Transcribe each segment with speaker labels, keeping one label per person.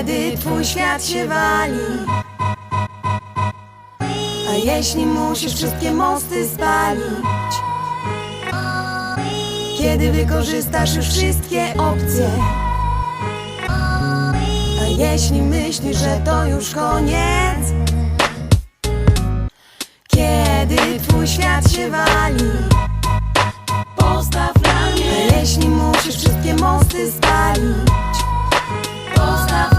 Speaker 1: Kiedy twój świat się wali. A jeśli musisz wszystkie mosty spalić Kiedy wykorzystasz już wszystkie opcje A jeśli myślisz, że to już koniec Kiedy twój świat się wali. Postaw na mnie A jeśli musisz wszystkie mosty spalić Postaw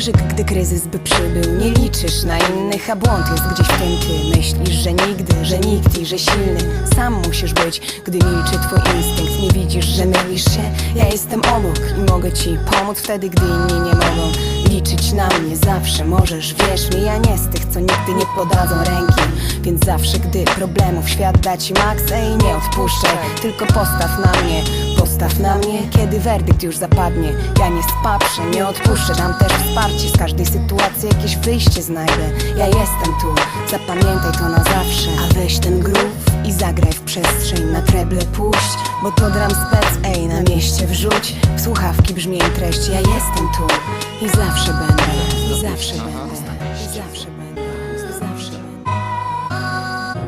Speaker 2: Krzyżyk, gdy kryzys by przybył. Nie liczysz na innych, a błąd jest gdzieś w tym ty Myślisz, że nigdy, że nikt i że silny Sam musisz być, gdy milczy twój instynkt Nie widzisz, że mylisz się? Ja jestem obok i mogę ci pomóc wtedy, gdy inni nie mogą. Liczyć na mnie zawsze możesz, wierz mi Ja nie z tych, co nigdy nie podadzą ręki. Więc zawsze, gdy problemów świat da ci maks Ej, nie odpuszczaj, tylko postaw na mnie Postaw na mnie, kiedy werdykt już zapadnie. Ja nie spaprszę, nie odpuszczę Dam też wsparcie, z każdej sytuacji jakieś wyjście znajdę. Ja jestem tu, zapamiętaj to na zawsze. A weź ten groove i zagraj w przestrzeń. Na treble puść, bo to drum spec Ej, na mieście wrzuć, w słuchawki brzmień treść. Ja jestem tu I zawsze będę, i zawsze będę, i zawsze będę.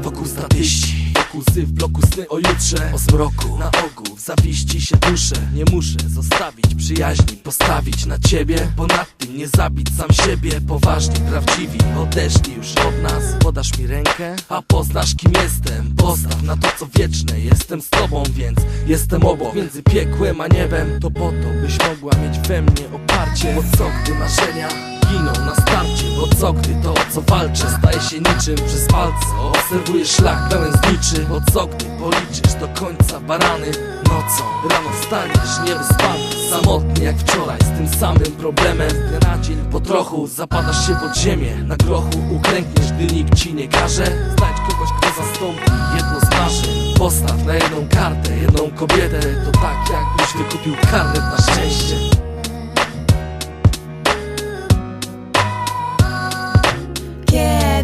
Speaker 3: Wokół statyści, wokół syf, bloku sny o jutrze. O zmroku, na ogół, w zawiści się duszę. Nie muszę zostawić przyjaźni, postawić na ciebie. Ponad tym nie zabić sam siebie. Poważni, prawdziwi, odeszli już od nas. Podasz mi rękę, a poznasz kim jestem. Postaw na to co wieczne, jestem z tobą Więc jestem obok, między piekłem a niebem To po to byś mogła mieć we mnie oparcie. Bo co gdy marzenia giną na starcie Bo co gdy to o co walczę staje się niczym przez palce Obserwuję szlak pełen zniczy. Bo co gdy policzysz do końca barany? Nocą rano wstaniesz niewyspany. Samotny jak wczoraj z tym samym problemem. Z dnia na dzień po trochu zapadasz się pod ziemię. Na grochu uklękniesz gdy nikt ci nie każe. Znajdź kogoś kto zastąpi jedno z marzeń. Postaw na jedną kartę jedną kobietę. To tak jakbyś wykupił karnet na szczęście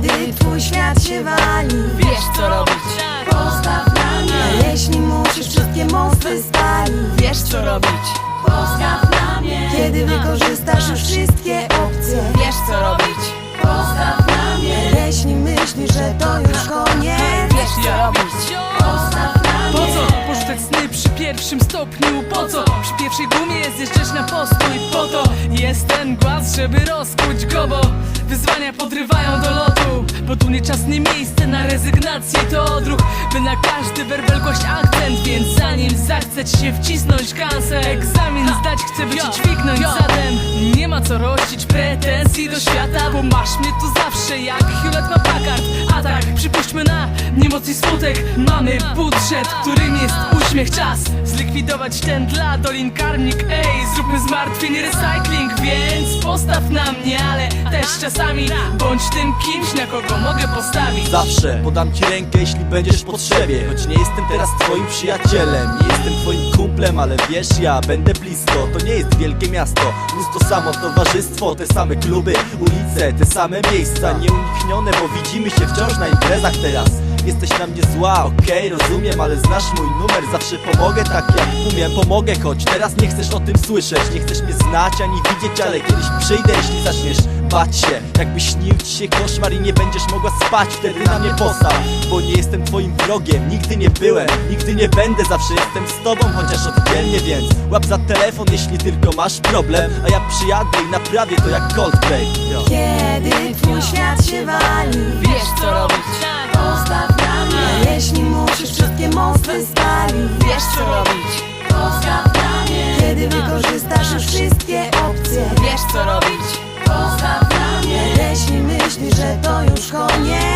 Speaker 1: Kiedy twój świat się wali.
Speaker 2: Wiesz co robić,
Speaker 1: Postaw na mnie. Jeśli musisz wszystkie mosty spalić
Speaker 2: wiesz co robić.
Speaker 1: Postaw na mnie. Kiedy wykorzystasz już wszystkie opcje.
Speaker 2: Wiesz co robić,
Speaker 1: Postaw na mnie. Jeśli myślisz, że to już koniec.
Speaker 2: Wiesz co robić.
Speaker 1: Postaw na
Speaker 4: Po
Speaker 1: mnie
Speaker 4: co porzucać sny przy pierwszym stopniu? Po co? Przy pierwszej gumie zjeżdżać na postój? Po to jest ten głaz, żeby rozkuć go, bo wyzwania podrywają do lotu Bo tu nie czas, nie miejsce na rezygnację. To odruch, by na każdy werbel kłaść akcent Więc zanim zachce ci się wcisnąć kansę Egzamin zdać chcę, by ci dźwignąć zatem Nie ma co rościć pretensji do świata Bo masz mnie tu zawsze jak Hewlett ma Packard A tak, przypuśćmy na niemoc i smutek. Mamy budżet, którym jest uśmiech czas Zlikwidować ten dla dolin karmnik. Ej, zróbmy zmartwień recycling Więc postaw na mnie, ale też Bądź tym kimś, na kogo mogę postawić.
Speaker 5: Zawsze podam ci rękę, jeśli będziesz w potrzebie. Choć nie jestem teraz twoim przyjacielem. Nie jestem twoim kumplem, ale wiesz, ja będę blisko. To nie jest wielkie miasto, plus to samo towarzystwo Te same kluby, ulice, te same miejsca. Nieuniknione, bo widzimy się wciąż na imprezach teraz Jesteś na mnie zła, okej, rozumiem, ale znasz mój numer. Zawsze pomogę tak jak umiem, pomogę choć teraz nie chcesz o tym słyszeć. Nie chcesz mnie znać ani widzieć, ale kiedyś przyjdę, jeśli zaczniesz bać się. Jakby śnił ci się koszmar i nie będziesz mogła spać Wtedy na mnie postaw, bo nie jestem twoim wrogiem Nigdy nie byłem, nigdy nie będę Zawsze jestem z tobą, chociaż oddzielnie więc Łap za telefon, jeśli tylko masz problem. A ja przyjadę i naprawię to jak Coldplay. Yo.
Speaker 1: Kiedy twój świat się wali
Speaker 2: Wiesz
Speaker 1: to już koniec